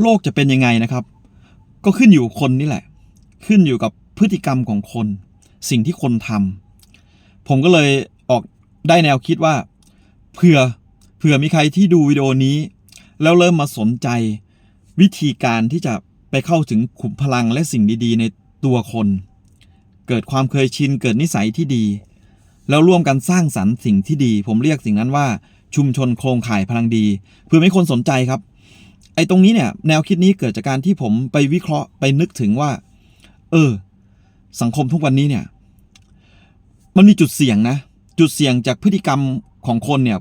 โลกจะเป็นยังไงนะครับ ก็ขึ้นอยู่คนนี่แหละ ขึ้นอยู่กับพฤติกรรมของคน สิ่งที่คนทำผมก็เลยออกได้แนวคิดว่า เผื่อเผื่อมีใครที่ดูวิดีโอนี้ แล้วเริ่มมาสนใจ วิธีการที่จะไปเข้าถึงขุมพลังและสิ่งดีๆ ในตัวคน เกิดความเคยชินเกิดนิสัยที่ดี แล้วร่วมกันสร้างสรรค์สิ่งที่ดี ผมเรียกสิ่งนั้นว่าชุมชนโครงข่ายพลังดี เพื่อให้คนสนใจครับ ไอ้ตรงนี้เนี่ยแนวคิดนี้เกิดจากการที่ผมไปวิเคราะห์ไปนึกถึงว่า เออ สังคมทุกวันนี้เนี่ย มันมีจุดเสี่ยงนะ จุดเสี่ยงจากพฤติกรรมของคนเนี่ย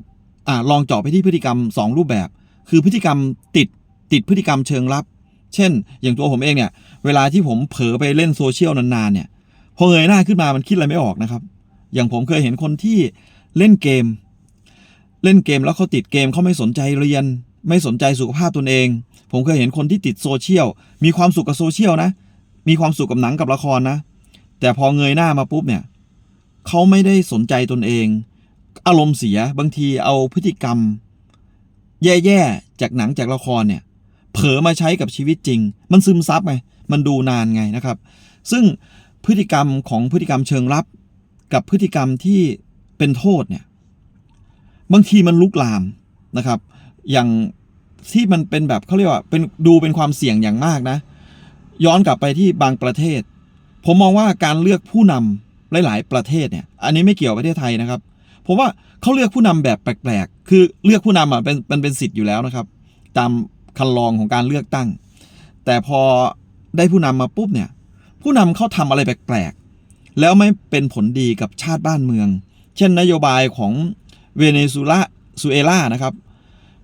อ่าลองเจาะไปที่พฤติกรรม 2 รูปแบบ คือพฤติกรรมติดติดพฤติกรรมเชิงลับ เช่น อย่างตัวผมเองเนี่ย เวลาที่ผมเผลอไปเล่นโซเชียลนานๆเนี่ยพอเงยหน้าขึ้นมามันคิดอะไรไม่ออกนะครับ อย่างผมเคยเห็นคนที่เล่นเกม เล่นเกมแล้วเขาติดเกมเขาไม่สนใจเรียน ไม่สนใจสุขภาพตนเอง ผมเคยเห็นคนที่ติดโซเชียล มีความสุขกับโซเชียลนะ มีความสุขกับหนังกับละครนะ แต่พอเงยหน้ามาปุ๊บเนี่ยเขาไม่ได้สนใจตนเอง อารมณ์เสียบางทีเอาพฤติกรรม แย่ๆ จากหนังจากละครเนี่ย เผลอมาใช้กับชีวิตจริง มันซึมซับไง มันดูนานไงนะครับ ซึ่งพฤติกรรมของพฤติกรรมเชิงลับ กับพฤติกรรมที่เป็นโทษเนี่ย บางทีมันลุกลามนะครับ อย่างที่มันเป็นแบบเขาเรียกว่าเป็นดูเป็นความเสี่ยงอย่างมากนะ ย้อนกลับไปที่บางประเทศ ผมมองว่าการเลือกผู้นำหลาย ๆ ประเทศเนี่ย อันนี้ไม่เกี่ยวประเทศไทยนะครับผมว่าเขาเลือกผู้นำแบบแปลกๆ คือเลือกผู้นำอะเป็นเป็นเป็นสิทธิ์อยู่แล้วนะครับ ตามคันลองของการเลือกตั้ง แต่พอได้ผู้นำมาปุ๊บเนี่ย ผู้นำเขาทำอะไรแปลกๆ แล้วไม่เป็นผลดีกับชาติบ้านเมือง เช่นนโยบายของเวเนซุเอลานะครับ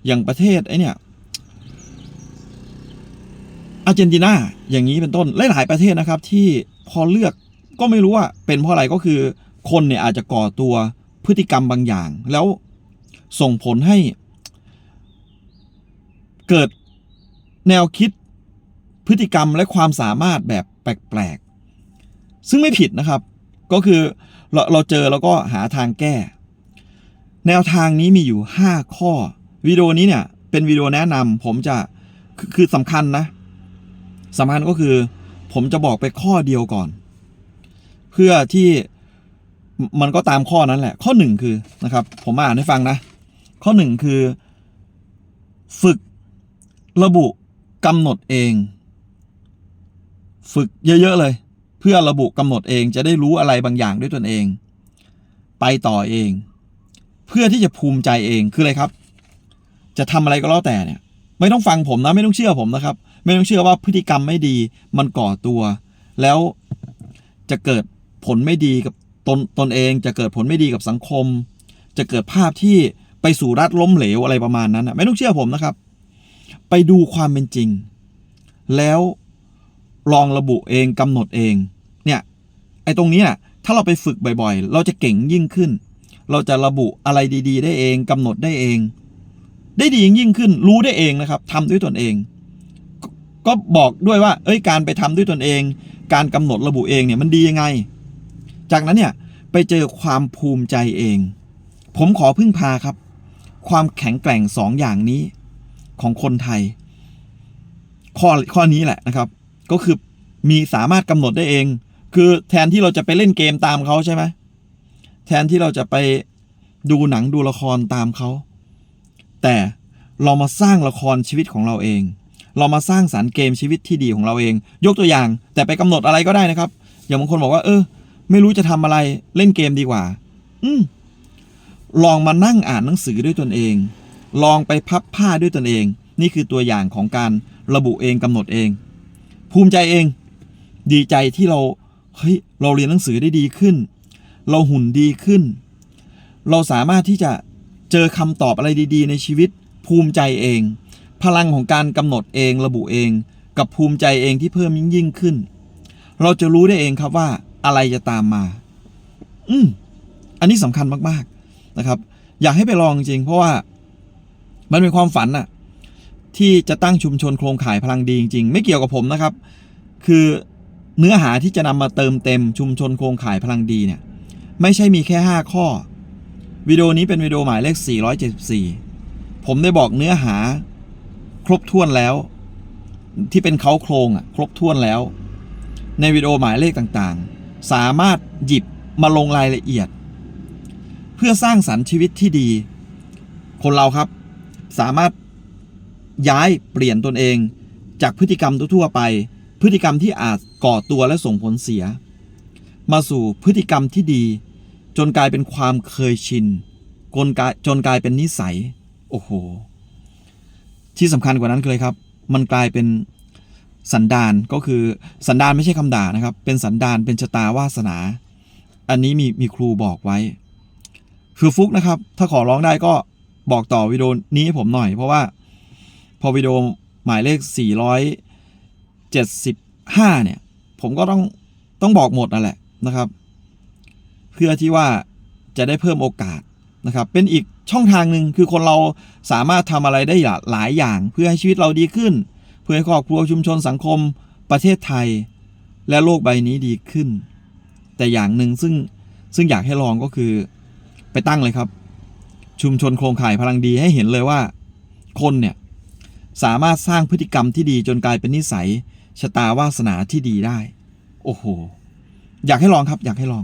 อย่างประเทศไอ้เนี่ยอาร์เจนตินาอย่างนี้เป็นต้นหลายๆประเทศนะครับ ที่พอเลือกก็ไม่รู้ว่าเป็นเพราะอะไรก็คือ คนเนี่ยอาจจะก่อตัวพฤติกรรมบางอย่าง แล้วส่งผลให้ เกิดแนวคิดพฤติกรรมและความสามารถแบบแปลกๆ ซึ่งไม่ผิดนะครับ ก็คือเราเราเจอแล้วก็หาทางแก้ แนวทางนี้มีอยู่ 5 ข้อ วิดีโอนี้เนี่ยเป็นวิดีโอแนะนำผมจะคือคือสำคัญนะสำคัญก็คือ ผมจะบอกไปข้อเดียวก่อน เพื่อที่มันก็ตามข้อนั้นแหละ ข้อหนึ่งคือนะครับ ผมอ่านให้ฟังนะ ข้อหนึ่งคือ ฝึกระบุกำหนดเอง ฝึกเยอะๆเลย เพื่อระบุกำหนดเองจะได้รู้อะไรบางอย่างด้วยตนเอง ไปต่อเอง เพื่อที่จะภูมิใจเองคืออะไรครับ จะทำอะไรก็แล้วแต่เนี่ย ไม่ต้องฟังผมนะไม่ต้องเชื่อผมนะครับ ไม่ต้องเชื่อว่าพฤติกรรมไม่ดีมันก่อตัว แล้วจะเกิดผลไม่ดีกับตนตนเองจะเกิดผลไม่ดีกับสังคม จะเกิดภาพที่ไปสู่รัฐล้มเหลวอะไรประมาณนั้นนะไม่ต้องเชื่อผมนะครับ ไปดูความเป็นจริง แล้วลองระบุเองกำหนดเอง เนี่ยไอ้ตรงนี้ยถ้าเราไปฝึกบ่อยๆ เราจะเก่งยิ่งขึ้น เราจะระบุอะไรดี ๆ ได้เองกำหนดได้เอง ได้ดียิ่งขึ้น รู้ได้เองนะครับทำด้วยตนเองกก็บอกด้วยว่า เอ้ยการไปทำด้วยตนเอง การกำหนดระบุเองเนี่ยมันดียังไง จากนั้นเนี่ยไปเจอความภูมิใจเอง ผมขอพึ่งพาครับ ความแข็งแกร่งสองอย่างนี้ของคนไทย ข้อข้อนี้แหละนะครับ ก็คือมีสามารถกำหนดได้เอง คือแทนที่เราจะไปเล่นเกมตามเขาใช่ไหมแทนที่เราจะไปดูหนังดูละครตามเขา แต่เรามาสร้างละครชีวิตของเราเอง เรามาสร้างสารรค์เกมชีวิตที่ดีของเราเอง ยกตัวอย่าง แต่ไปกำหนดอะไรก็ได้นะครับ อย่างบางคนบอกว่าเออ ไม่รู้จะทำอะไรเล่นเกมดีกว่า อืมลองมานั่งอ่านหนังสือด้วยตนเอง ลองไปพับผ้าด้วยตนเอง นี่คือตัวอย่างของการระบุเองกำหนดเอง ภูมิใจเอง ดีใจที่เราเฮ้ยเราเรียนหนังสือได้ดีขึ้น เราหุ่นดีขึ้น เราสามารถที่จะ เจอคำตอบอะไรดีๆ ในชีวิต ภูมิใจเอง พลังของการกำหนดเองระบุเอง กับภูมิใจเองที่เพิ่มยิ่งยิ่งขึ้น เราจะรู้ได้เองครับว่าอะไรจะตามมา อืมอันนี้สำคัญมากๆนะครับ อยากให้ไปลองจริง เพราะว่ามันเป็นความฝันน่ะ ที่จะตั้งชุมชนโครงข่ายพลังดีจริง ๆ ไม่เกี่ยวกับผมนะครับ คือเนื้อหาที่จะนำมาเติมเต็มชุมชนโครงข่ายพลังดีเนี่ย ไม่ใช่มีแค่ 5 ข้อ วิดีโอนี้เป็นวิดีโอหมายเลข 474 ผมได้บอกเนื้อหา ครบถ้วนแล้ว ที่เป็นเขาโครงอะครบถ้วนแล้ว ในวิดีโอหมายเลขต่างๆ สามารถหยิบมาลงรายละเอียด เพื่อสร้างสรรค์ชีวิตที่ดี คนเราครับ สามารถย้ายเปลี่ยนตนเอง จากพฤติกรรมทั่วไป พฤติกรรมที่อาจก่อตัวและส่งผลเสีย มาสู่พฤติกรรมที่ดี จนกลายเป็นความเคยชินกลกลายจนกลายเป็นนิสัย โอ้โห ที่สำคัญกว่านั้นเลยครับ มันกลายเป็นสันดานก็คือสันดานไม่ใช่คำด่านะครับ เป็นสันดานเป็นชะตาวาสนา อันนี้มีมีครูบอกไว้ คือฟุกนะครับ ถ้าขอร้องได้ก็บอกต่อวิดีโอนี้ให้ผมหน่อย เพราะว่าพอวิดีโอหมายเลข 475 เนี่ย ผมก็ต้องต้องบอกหมดนั่นแหละนะครับ เพื่อที่ว่าจะได้เพิ่มโอกาสนะครับเป็นอีกช่องทางหนึ่งคือคนเราสามารถทำอะไรได้หลายอย่าง เพื่อให้ชีวิตเราดีขึ้น เพื่อให้ครอบครัวชุมชนสังคม ประเทศไทย และโลกใบนี้ดีขึ้น แต่อย่างหนึ่งซึ่งซึ่งอยากให้ลองก็คือไปตั้งเลยครับ ชุมชนโครงข่ายพลังดีให้เห็นเลยว่า คนเนี่ยสามารถสร้างพฤติกรรมที่ดีจนกลายเป็นนิสัยชะตาวาสนาที่ดีได้ โอ้โห อยากให้ลองครับ อยากให้ลอง